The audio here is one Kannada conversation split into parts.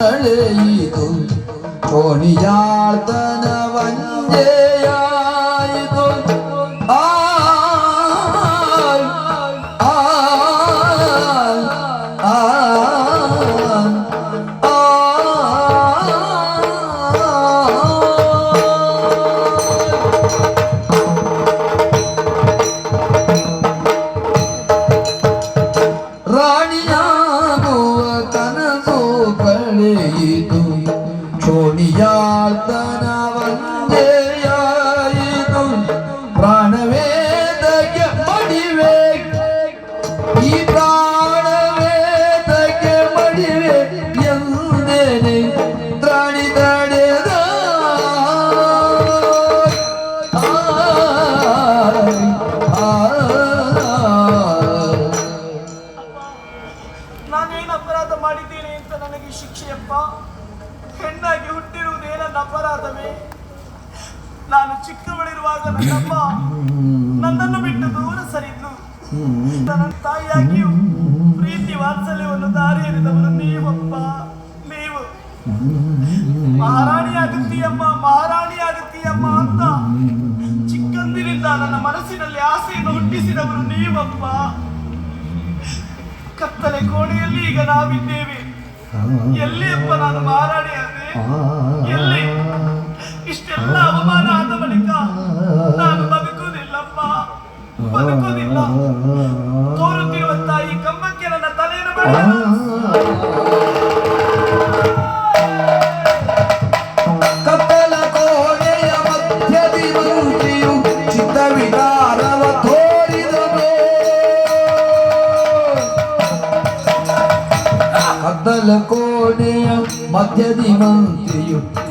ഴയിതു കോണിയാർത്തന വഞ്ചയാ ಚಿಕ್ಕವಳಿರುವಾಗ ನನ್ನಮ್ಮ ನನ್ನನ್ನು ಬಿಟ್ಟು ದೂರ ಸರಿದ್ಲು ನನ್ನ ತಾಯಿಯಾಗಿಯೂ ಪ್ರೀತಿ ವಾತ್ಸಲ್ಯವನ್ನು ದಾರಿ ಎರೆದವರು ನೀವಪ್ಪ. ನೀವು ಮಹಾರಾಣಿ ಆಗುತ್ತೀಯಮ್ಮ ಮಹಾರಾಣಿ ಆಗುತ್ತೀಯಮ್ಮ ಅಂತ ಚಿಕ್ಕಂದಿನಿಂದ ನನ್ನ ಮನಸ್ಸಿನಲ್ಲಿ ಆಸೆಯನ್ನು ಹುಟ್ಟಿಸಿದವರು ನೀವಪ್ಪ. ಕತ್ತಲೆ ಕೋಣೆಯಲ್ಲಿ ಈಗ ನಾವಿದ್ದೇವೆ. ಎಲ್ಲಿ ಅಪ್ಪ ನಾನು ಮಹಾರಾಣಿ ಆದೆ ಎಲ್ಲಿ? ಇಷ್ಟೆಲ್ಲ ಅವಮಾನ ಆದ ಬಳಿಕ ನಾನು ಬದುಕುವುದಿಲ್ಲಪ್ಪ. ಬದುಕುವುದಿಲ್ಲ. ತೋರುತ್ತಿರುವಂತ ಈ ಕಮ್ಮಕ್ಕೆ ನನ್ನ ತಲೆಯನ್ನು ಮಾಡಿ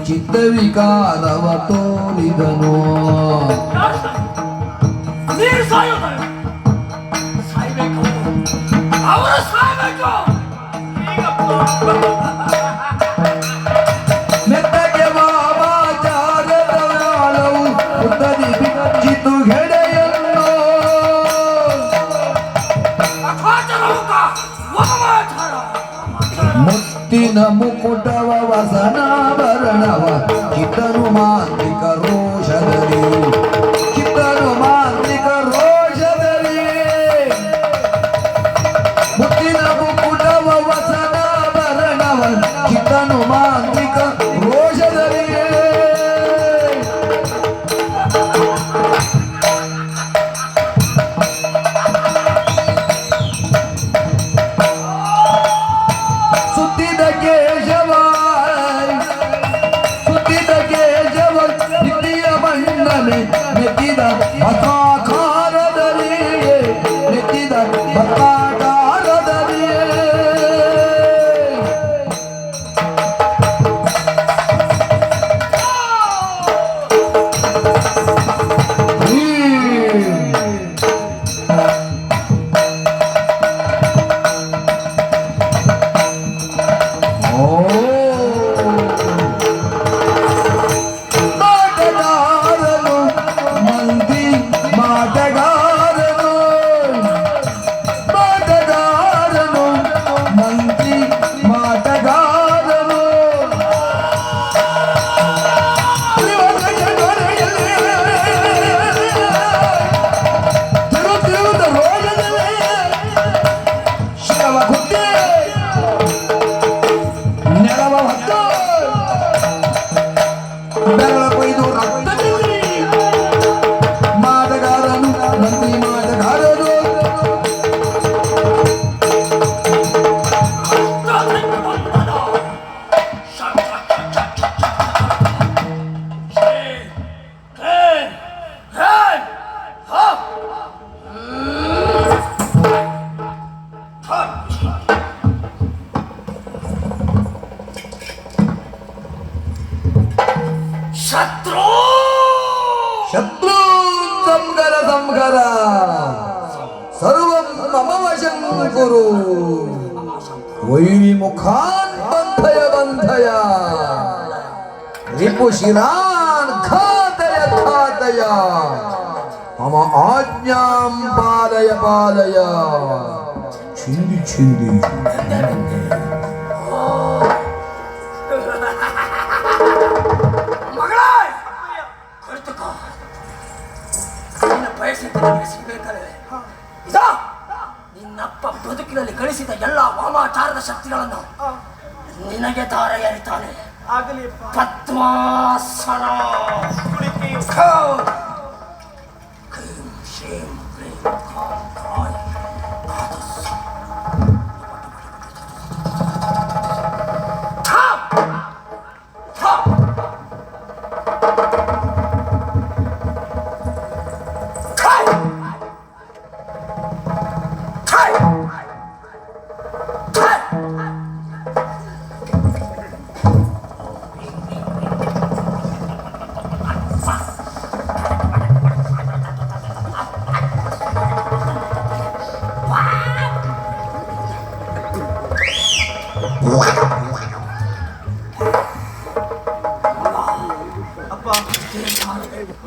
ಚಿತ್ತವಿಕಾರವ ತೋರಿದನು ನೀರು ಸಾಯೋತಾರೆ ಸಾಯ್ಬೇಕು ಅವರು ಸಾಯ್ಬೇಕು ಮೆತ್ತಗೆ ವಾಮಾಚಾರದ ನಾಳವು ಉದ್ದದಿ ಬಿಚ್ಚಿತು ಗೆಳೆಯನ್ನು ಮುತ್ತಿನ ಮುಕುಟವ ವಸನಾಭರಣವ ಕಿತ್ತನು ಮಾಂತ್ರಿಕ বাবা शत्रु संगर संगर सर्व नम वशं कुरु। वैरी मुखान बंधय बंधय रिपुशिरान खातय खातय। हम आज्ञां पालय पालय। छिंदी छिंदी ನನಗೆ ನಿನ್ನಪ್ಪ ಬದುಕಿನಲ್ಲಿ ಗಳಿಸಿದ ಎಲ್ಲ ವಾಮಾಚಾರದ ಶಕ್ತಿಗಳನ್ನು ನಿನಗೆ ದಾರ ಎರಿತಾನೆ. ಆಗಲಿ ಪದ್ಮಾಸನ.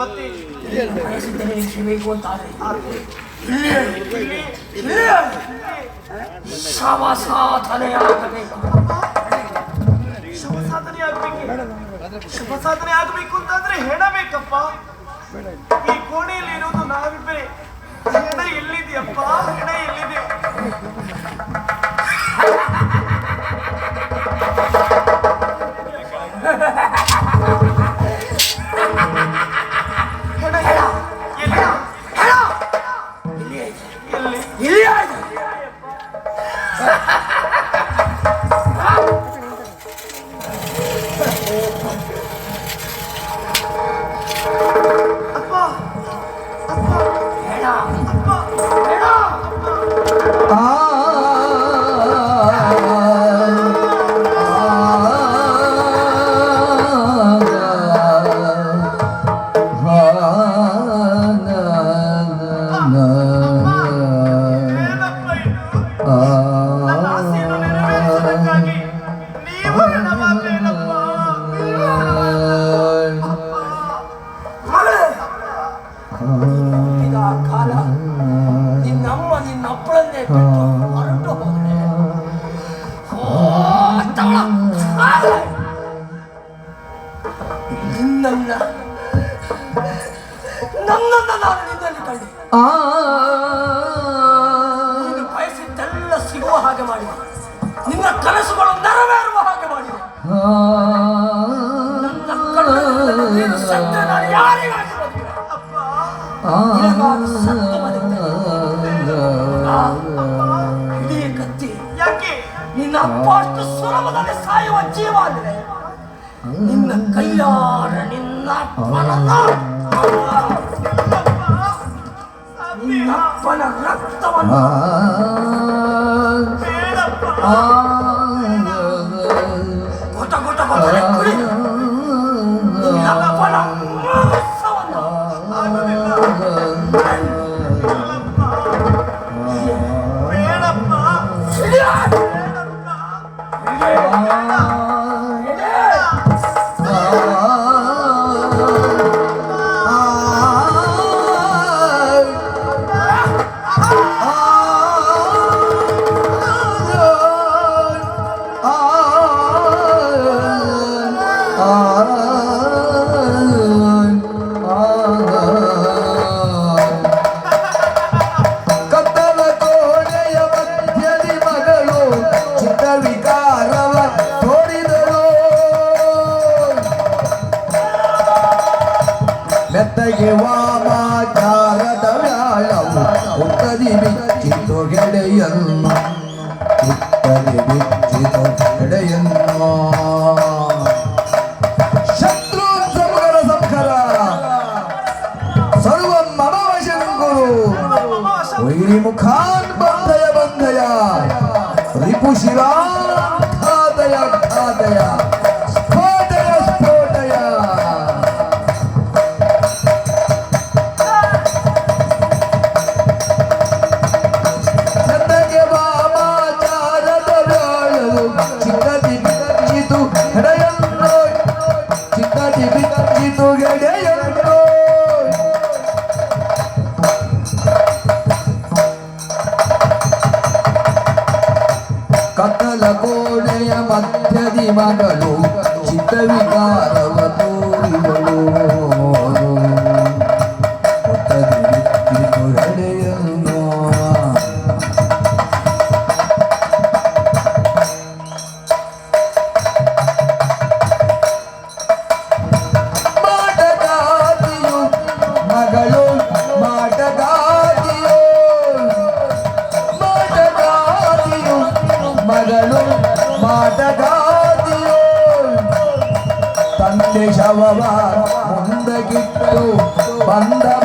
ಮತ್ತೆ ಆಗಬೇಕು ಶುಭ ಸಾಧನೆ ಆಗಬೇಕು ಸಾಧನೆ ಅಂತಂದ್ರೆ ಹೇಳಬೇಕಪ್ಪ ಈ Oh. ಯಾರ ನಿನ್ನಪ್ಪನಲ್ಲ ನಿನ್ನಪ್ಪನ ರಕ್ತವನ್ನು ಬಿತ್ತು ಗೆಡೆಯನ್ನು ಕಿತ್ತಲೆ ಬಿತ್ತಿದ ಗೆಡೆಯನ್ನು Chitta Vigara বান্দা